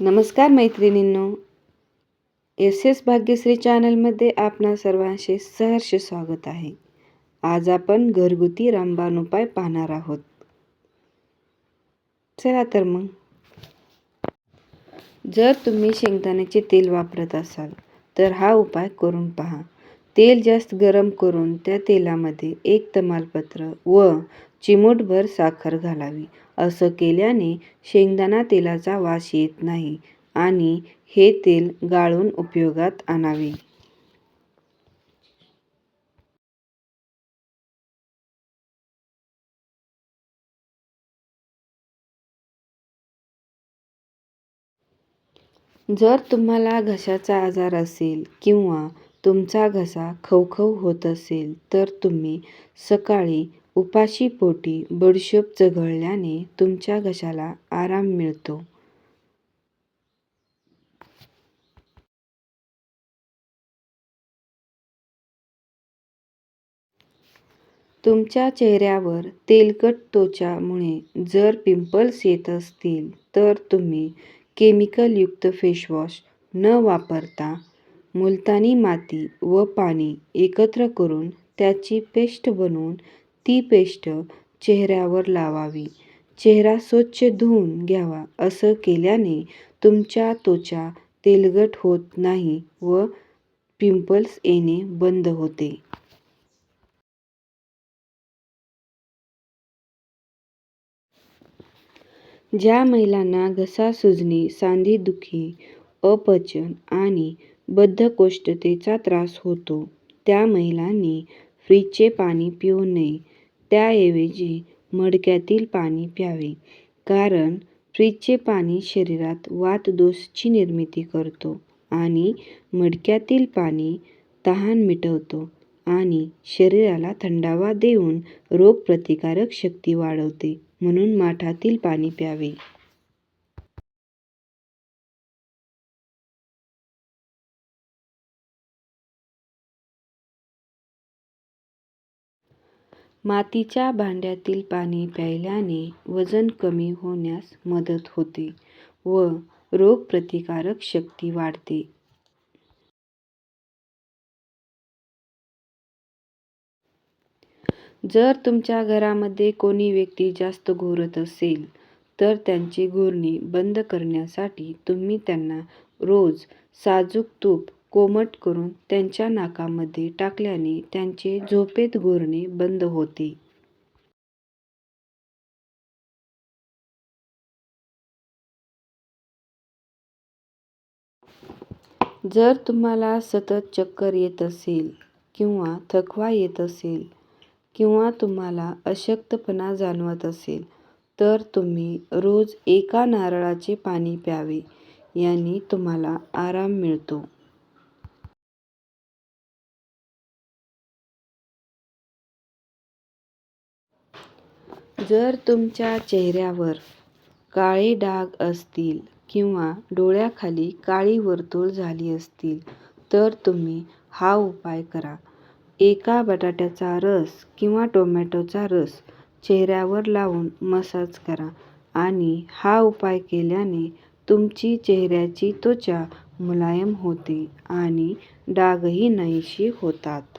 नमस्कार मैत्रिणींनो. S S Bhagyashree चॅनलमध्ये आपणा सर्वांचे सहर्ष स्वागत आहे. आज आपण घरगुती रामबाण उपाय पाहणार आहोत. चला तर मग. जर तुम्ही शेंगदाण्याचे तेल वापरत असाल तर हा उपाय करून पहा. तेल जास्त गरम करून त्या तेलामध्ये एक तमालपत्र व चिमूटभर साखर घालावी. असं केल्याने शेंगदाणा तेलाचा वास येत नाही आणि हे तेल गाळून उपयोगात आणावे. जर तुम्हाला घशाचा आजार असेल किंवा तुमचा घसा खवखव होत असेल तर तुम्ही सकाळी उपाशी पोटी बडीशोप चघळल्याने तुमच्या घशाला आराम मिळतो. तुमच्या चेहऱ्यावर तेलकट त्वचामुळे जर पिंपल्स येत असतील तर तुम्ही केमिकलयुक्त फेसवॉश न वापरता मुलतानी माती व पाणी एकत्र करून त्याची पेस्ट बनवून ती पेस्ट चेहऱ्यावर लावावी. चेहरा स्वच्छ धुवून घ्यावा. असं केल्याने तुमच्या त्वचा तेलकट होत नाही व पिंपल्स येणे बंद होते. ज्या महिलांना घसा सुजणे सांधेदुखी अपचन आणि बद्धकोष्ठतेचा त्रास होतो त्या महिलांनी फ्रीजचे पाणी पिऊ नये. त्याऐवजी मडक्यातील पाणी प्यावे. कारण फ्रीजचे पाणी शरीरात वातदोषची निर्मिती करतो आणि मडक्यातील पाणी तहान मिटवतो आणि शरीराला थंडावा देऊन रोगप्रतिकारक शक्ती वाढवते म्हणून माठातील पाणी प्यावे. मातीच्या भांड्यातील पाणी प्यायल्याने वजन कमी होण्यास मदत होते व रोगप्रतिकारक शक्ती वाढते. जर तुमच्या घरामध्ये कोणी व्यक्ती जास्त घोरत असेल तर त्यांची घोरणी बंद करण्यासाठी तुम्ही त्यांना रोज साजूक तूप कोमट करून त्यांच्या नाकामध्ये टाकल्याने त्यांचे झोपेत घोरणे बंद होते. जर तुम्हाला सतत चक्कर येत असेल किंवा थकवा येत असेल किंवा तुम्हाला अशक्तपणा जाणवत असेल तर तुम्ही रोज एका नारळाचे पाणी प्यावे याने तुम्हाला आराम मिळतो. जर तुमच्या चेहऱ्यावर काळे डाग असतील किंवा डोळ्याखाली काळी वर्तुळ झाली असतील तर तुम्ही हा उपाय करा. एका बटाट्याचा रस किंवा टोमॅटोचा रस चेहऱ्यावर लावून मसाज करा आणि हा उपाय केल्याने तुमची चेहऱ्याची त्वचा मुलायम होते आणि डागही नाहीशी होतात.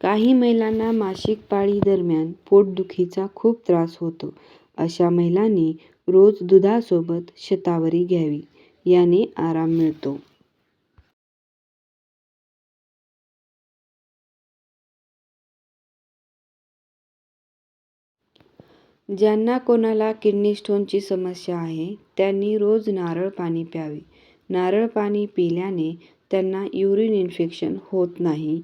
काही महिलांना मासिक पाळी दरम्यान पोटदुखीचा खूप त्रास होतो. अशा महिलांनी रोज दुधासोबत शतावरी घ्यावी याने आराम मिळतो. ज्यांना कोणाला किडनी स्टोनची समस्या आहे त्यांनी रोज नारळ पाणी प्यावे. नारळ पाणी पिल्याने त्यांना युरिन इन्फेक्शन होत नाही.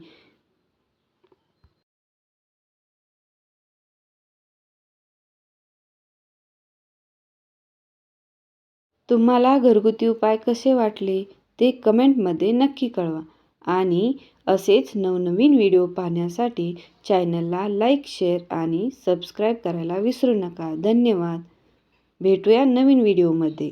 तुम्हाला घरगुती उपाय कसे वाटले ते कमेंटमध्ये नक्की कळवा. आणि असेच नवनवीन व्हिडिओ पाहण्यासाठी चॅनलला लाईक शेअर आणि सबस्क्राईब करायला विसरू नका. धन्यवाद. भेटूया नवीन व्हिडिओमध्ये.